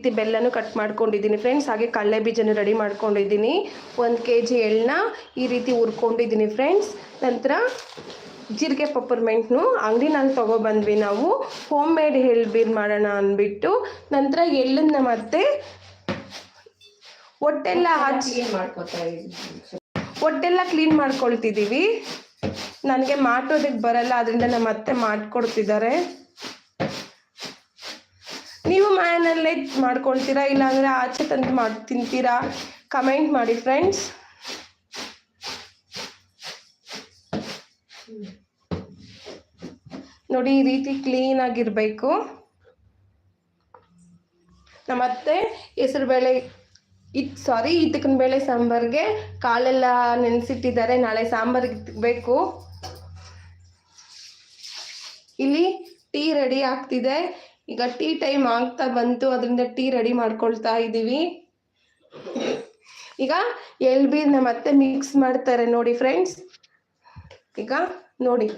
ರೀತಿ ಬೆಲ್ಲನೂ ಕಟ್ ಮಾಡ್ಕೊಂಡಿದ್ದೀನಿ. ಫ್ರೆಂಡ್ಸ್ ಹಾಗೆ ಕಡಲೆ ಬೀಜನೂ ರೆಡಿ ಮಾಡ್ಕೊಂಡಿದ್ದೀನಿ. ಒಂದು ಕೆ ಜಿ ಎಳ್ಳನ್ನ ಈ ರೀತಿ ಹುರ್ಕೊಂಡಿದ್ದೀನಿ ಫ್ರೆಂಡ್ಸ್ ನಂತರ ಜೀರಿಗೆ ಪಪ್ಪರ್ಮೆಂಟ್ನು ಅಂಗಡಿನಲ್ಲಿ ತೊಗೊಬಂದ್ವಿ ನಾವು. ಹೋಮ್ ಮೇಡ್ ಎಳ್ಬೀರ್ ಮಾಡೋಣ ಅಂದ್ಬಿಟ್ಟು. ನಂತರ ಎಳ್ಳನ್ನ ಮತ್ತೆ ಒಟ್ಟೆಲ್ಲ ಹಚ್ಚಿ ಮಾಡ್ಕೊತಾ ಒಟ್ಟೆಲ್ಲ ಕ್ಲೀನ್ ಮಾಡ್ಕೊಳ್ತಿದ್ದೀವಿ ನನಗೆ ಮಾಡೋದಕ್ಕೆ ಬರಲ್ಲ ಅದರಿಂದ ನಮ್ಮ ಅತ್ತೆ ಮಾಡ್ಕೊಡ್ತಿದ್ದಾರೆ. ಮನೆಯಲ್ಲೇ ಮಾಡ್ಕೊಳ್ತೀರಾ? ಇಲ್ಲಾಂದರೆ ಆಚೆ ತಂದು ಮಾಡಿ, ತಿಂತೀರಾ? ಕಮೆಂಟ್ ಮಾಡಿ ಫ್ರೆಂಡ್ಸ್ ನೋಡಿ, ಈ ರೀತಿ ಕ್ಲೀನಾಗಿರಬೇಕು ನಮ್ಮತ್ತೆ ಹೆಸರುಬೇಳೆ ಇದು ಸಾರಿ ಇದಕ್ಕಿನ ಬೇಳೆ ಸಾಂಬಾರಿಗೆ ಕಾಳೆಲ್ಲ ನೆನೆಸಿಟ್ಟಿದ್ದಾರೆ. ನಾಳೆ ಸಾಂಬಾರಿಗೆ ಬೇಕು. ಇಲ್ಲಿ ಟೀ ರೆಡಿ ಆಗ್ತಿದೆ. ಈಗ ಟೀ ಟೈಮ್ ಆಗ್ತಾ ಬಂತು, ಅದರಿಂದ ಟೀ ರೆಡಿ ಮಾಡ್ಕೊಳ್ತಾ ಇದ್ದೀವಿ ಈಗ ಎಲ್ ನಮ್ಮ ಮತ್ತೆ ಮಿಕ್ಸ್ ಮಾಡ್ತಾರೆ ನೋಡಿ ಫ್ರೆಂಡ್ಸ್ ಈಗ ನೋಡಿ.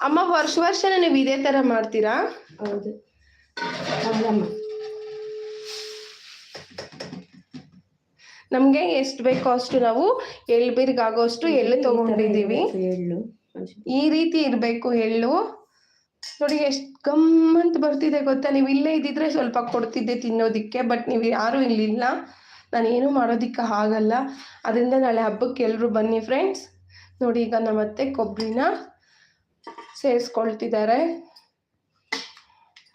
ಅಮ್ಮ ವರ್ಷ ವರ್ಷನೇ ನೀವು ಇದೇ ತರ ಮಾಡ್ತೀರಾ? ಹೌದು. ನಮಗೆ ಎಷ್ಟು ಬೇಕೋ ಅಷ್ಟು ನಾವು ಎಳ್ಬಿರ್ಗಾಗೋಷ್ಟು ಎಳ್ಳು ತಗೊಂಡಿದ್ದೀವಿ. ಎಳ್ಳು. ಈ ರೀತಿ ಇರಬೇಕು ಎಳ್ಳು. ನೋಡಿ ಎಷ್ಟು ಗಮ್ಮಂತ ಬರ್ತಿದೆ ಗೊತ್ತಾ? ನೀವು ಇಲ್ಲೇ ಇದ್ದಿದ್ರೆ ಸ್ವಲ್ಪ ಕೊಡ್ತಿದ್ದೆ ತಿನ್ನೋದಿಕ್ಕೆ ಬಟ್ ನೀವು ಯಾರೂ ಇಲ್ಲಿಲ್ಲ. ನಾನು ಏನೂ ಮಾಡೋದಿಕ್ಕೆ ಆಗಲ್ಲ. ಅದರಿಂದ ನಾಳೆ ಹಬ್ಬಕ್ಕೆ ಎಲ್ಲರೂ ಬನ್ನಿ ಫ್ರೆಂಡ್ಸ್ ನೋಡಿ ಈಗ ನಮ್ಮತ್ತೆ ಕೊಬ್ಬರಿನ ಸೇರಿಸ್ಕೊಳ್ತಿದ್ದಾರೆ.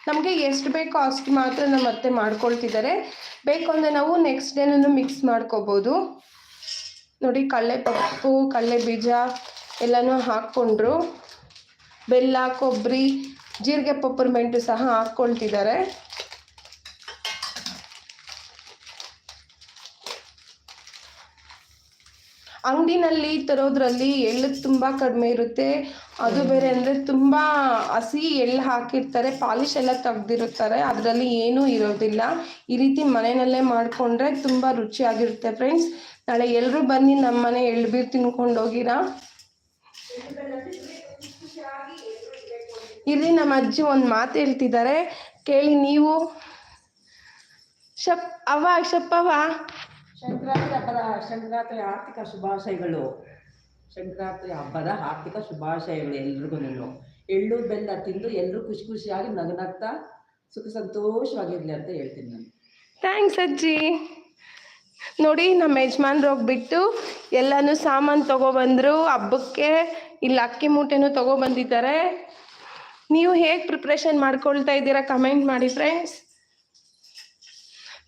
ನಮಗೆ ಎಷ್ಟು ಬೇಕೋ ಅಷ್ಟು ಮಾತ್ರ ನಮ್ಮ ಅತ್ತೆ ಮಾಡ್ಕೊಳ್ತಿದ್ದಾರೆ. ಬೇಕು ಅಂದರೆ ನಾವು ನೆಕ್ಸ್ಟ್ ಡೇನೂ ಮಿಕ್ಸ್ ಮಾಡ್ಕೋಬೋದು. ನೋಡಿ ಕಡಲೆ ಪಪ್ಪು, ಕಡಲೆ ಬೀಜ ಎಲ್ಲನೂ ಹಾಕ್ಕೊಂಡ್ರು. ಬೆಲ್ಲ ಕೊಬ್ಬರಿ ಜೀರಿಗೆ ಪಪ್ಪರ್ಮೆಂಟು ಸಹ ಹಾಕ್ಕೊಳ್ತಿದ್ದಾರೆ. ಅಂಗಡಿನಲ್ಲಿ ತರೋದ್ರಲ್ಲಿ ಎಳ್ಳು ತುಂಬ ಕಡಿಮೆ ಇರುತ್ತೆ. ಅದು ಬೇರೆ ಅಂದರೆ ತುಂಬ ಹಸಿ ಎಳ್ಳು ಹಾಕಿರ್ತಾರೆ, ಪಾಲಿಶ್ ಎಲ್ಲ ತೆಗ್ದಿರುತ್ತಾರೆ, ಅದರಲ್ಲಿ ಏನೂ ಇರೋದಿಲ್ಲ. ಈ ರೀತಿ ಮನೆಯಲ್ಲೇ ಮಾಡಿಕೊಂಡ್ರೆ ತುಂಬ ರುಚಿಯಾಗಿರುತ್ತೆ ಫ್ರೆಂಡ್ಸ್. ನಾಳೆ ಎಲ್ಲರೂ ಬನ್ನಿ ನಮ್ಮ ಮನೆ ಎಳ್ಳು ಬೀರ್ ತಿನ್ಕೊಂಡು ಹೋಗಿರಾ ಇಲ್ಲಿ ನಮ್ಮ ಅಜ್ಜಿ ಒಂದು ಮಾತು ಹೇಳ್ತಿದ್ದಾರೆ ಕೇಳಿ ನೀವು. ಶಪ್, ಅವ್ವ ಶಪ್ಪವ್ವ ಸಂಕ್ರಾಂತಿ ಹಬ್ಬದ ಸಂಕ್ರಾಂತಿ ಆರ್ಥಿಕ ಶುಭಾಶಯಗಳು. ಸಂಕ್ರಾಂತಿ ಹಬ್ಬದ ಆರ್ಥಿಕ ಶುಭಾಶಯಗಳು ಎಲ್ರಿಗೂ ಎಳ್ಳು, ಬೆಲ್ಲ ತಿಂದು ಎಲ್ಲರೂ ಖುಷಿ ಖುಷಿಯಾಗಿ ನಗನಗ್ತಾ ಸುಖ ಸಂತೋಷವಾಗಿರ್ಲಿ ಅಂತ ಹೇಳ್ತೀನಿ ನಾನು. ಥ್ಯಾಂಕ್ಸ್ ಅಜ್ಜಿ. ನೋಡಿ, ನಮ್ಮ ಯಜಮಾನ್ರು ಹೋಗ್ಬಿಟ್ಟು ಎಲ್ಲನೂ ಸಾಮಾನು ತೊಗೊಬಂದರು. ಹಬ್ಬಕ್ಕೆ ಇಲ್ಲಿ ಅಕ್ಕಿ ಮೂಟೆನೂ ತೊಗೊಬಂದಿದ್ದಾರೆ. ನೀವು ಹೇಗೆ ಪ್ರಿಪ್ರೇಷನ್ ಮಾಡ್ಕೊಳ್ತಾ ಇದ್ದೀರಾ? ಕಮೆಂಟ್ ಮಾಡಿ ಫ್ರೆಂಡ್ಸ್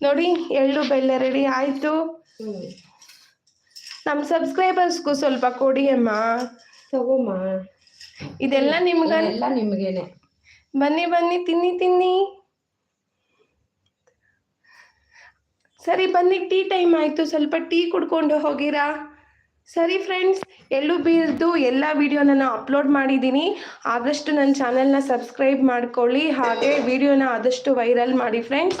ನೋಡಿ ಎಳ್ಳು ಬೆಲ್ಲ ರೆಡಿ ಆಯಿತು. ನಮ್ಮ ಸಬ್ಸ್ಕ್ರೈಬರ್ಸ್ಗೂ ಸ್ವಲ್ಪ ಕೊಡಿ ಅಮ್ಮ. ತಗೋಮ್ಮ. ಇದೆಲ್ಲ ನಿಮ್ಗೆ ಎಲ್ಲ ನಿಮಗೇನೆ. ಬನ್ನಿ ಬನ್ನಿ ತಿನ್ನಿ ತಿನ್ನಿ. ಸರಿ ಬನ್ನಿ ಟೀ ಟೈಮ್ ಆಯಿತು. ಸ್ವಲ್ಪ ಟೀ ಕುಡ್ಕೊಂಡು ಹೋಗಿರಾ? ಸರಿ ಫ್ರೆಂಡ್ಸ್ ಎಳ್ಳು ಬೀರ್ದು ಎಲ್ಲ ವಿಡಿಯೋನ ನಾನು ಅಪ್ಲೋಡ್ ಮಾಡಿದ್ದೀನಿ. ಆದಷ್ಟು ನನ್ನ ಚಾನಲ್ನ ಸಬ್ಸ್ಕ್ರೈಬ್ ಮಾಡ್ಕೊಳ್ಳಿ. ಹಾಗೆ ವಿಡಿಯೋನ ಆದಷ್ಟು ವೈರಲ್ ಮಾಡಿ friends